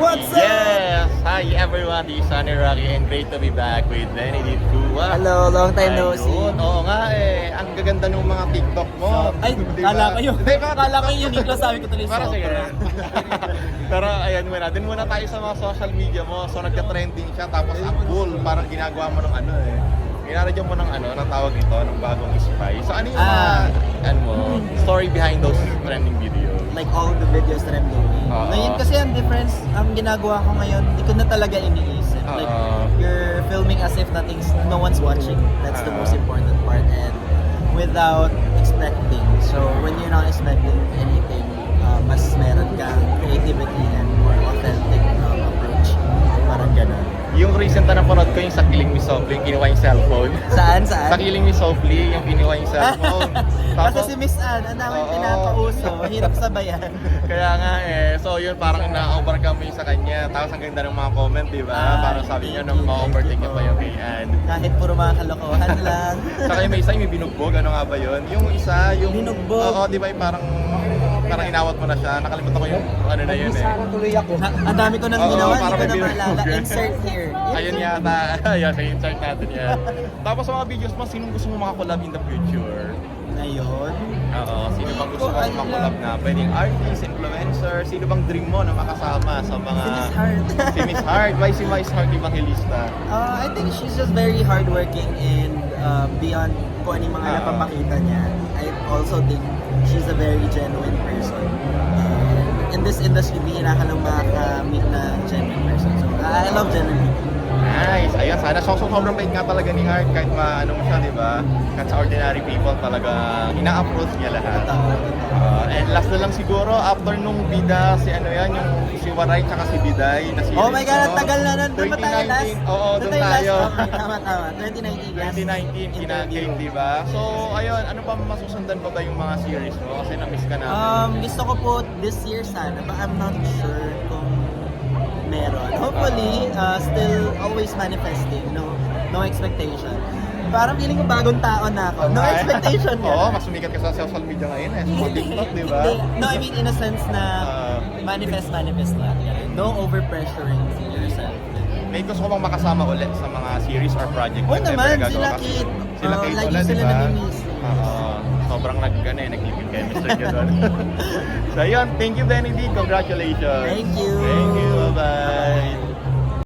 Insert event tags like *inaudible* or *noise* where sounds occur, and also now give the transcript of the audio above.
What's up? Yes! Hi everyone, this is Sunny Rocky and great to be back with Benedict Kua. Hello, long time no see. Ayun, Oo nga eh, ang gaganda ng mga TikTok mo. Ay, Di kala ba? ko yun. Di ba? Kala ko yun, Nicolas, sabi ko tuloy Para sa sige. Pero ayan muna, din muna tayo sa mga social media mo. So nagka-trending siya tapos ang cool, parang ginagawa mo ng ano eh. Ginanadyan mo ng ano, ng tawag ito, ng bagong spy. So ano yung mga, Ah. ano mo, story behind those trending videos? Like all the videos that I'm doing. Oo. Ngayon kasi ang difference, ang ginagawa ko ngayon, hindi ko na talaga iniisip. Like, Oo. you're filming as if nothing's, no one's watching. That's the Oo. most important part. And without expecting. So, when you're not expecting anything, Yung recent na napanood ko yung sa Killing Me Softly, yung kinuha yung cellphone. Saan, Sa saan? Killing Me Softly, yung kinuha yung cellphone. *laughs* Kasi si Miss Anne, ang daming Oo. pinapauso, hirap sabayan. *laughs* Kaya nga eh, so yun parang na-overcome yung sa kanya. Tapos ang ganda ng mga comment, di ba? Ah, parang sabi niya nung ma-overtake niya pa yung kay Ann. Kahit puro mga kalokohan *laughs* lang. Saka yung may isa, yung may binugbog, ano nga ba yun? Yung isa, yung... Binugbog? Oo, di ba yung parang... Parang inawat mo na siya. Nakalimutan ko yung ano na yun eh. tuloy ako. Ang dami ko nang Oo, ginawa, hindi parang ko na may maalala. Insert here. Ayun yata. *laughs* Ayun, sa insert natin yan. Tapos sa mga videos mo, sinong gusto mo makakolab in the future? Ngayon, Oo, sino bang gusto Ko, mo ano makolab na? Pwedeng artist, influencer, sino bang dream mo na makasama sa mga... si Miss Heart. *laughs* si Miss Heart. Why si Miss Heart Evangelista? Uh, I think she's just very hardworking and uh, beyond kung ano yung mga Ah. napapakita niya. I also think she's a very genuine person. And in this industry, bihira ka lang makakamit na genuine person. So, I love genuine people. Nice. Ayun, sana so, so sobrang bait nga talaga ni Heart kahit maano mo siya, di ba? Kahit sa ordinary people talaga ina-approach niya lahat. Totoo. Uh, and last na lang siguro, after nung bida, si ano yan, yung si Waray tsaka si Biday na series. Oh my God, ang tagal na nun. Doon ba tayo last? 2019. Oo, doon tayo. Okay, tama, tama. 2019 last 2019, kina. Kate, di ba? So, ayun, ano pa masusundan pa ba yung mga series mo? Kasi na-miss ka namin. Um, gusto ko po this year sana, but I'm not sure kung meron. Hopefully, uh, still always manifesting, no no expectation. Parang feeling ko bagong tao na ako. No expectation *laughs* Oo, nga. mas sumikat ka sa social media ngayon eh. Sa TikTok, di ba? No, I mean in a sense na Ah. manifest, manifest lang. No over-pressuring yourself. May gusto ko bang makasama ulit sa mga series or project Oo na naman, sila ka? Kate. Sila Oo, Kate ulit, di ba? namimiss. Oo. sobrang nag, ano eh, nag-living chemistry niya *laughs* doon. so yun, thank you Benedict, congratulations. Thank you. Thank you, bye-bye.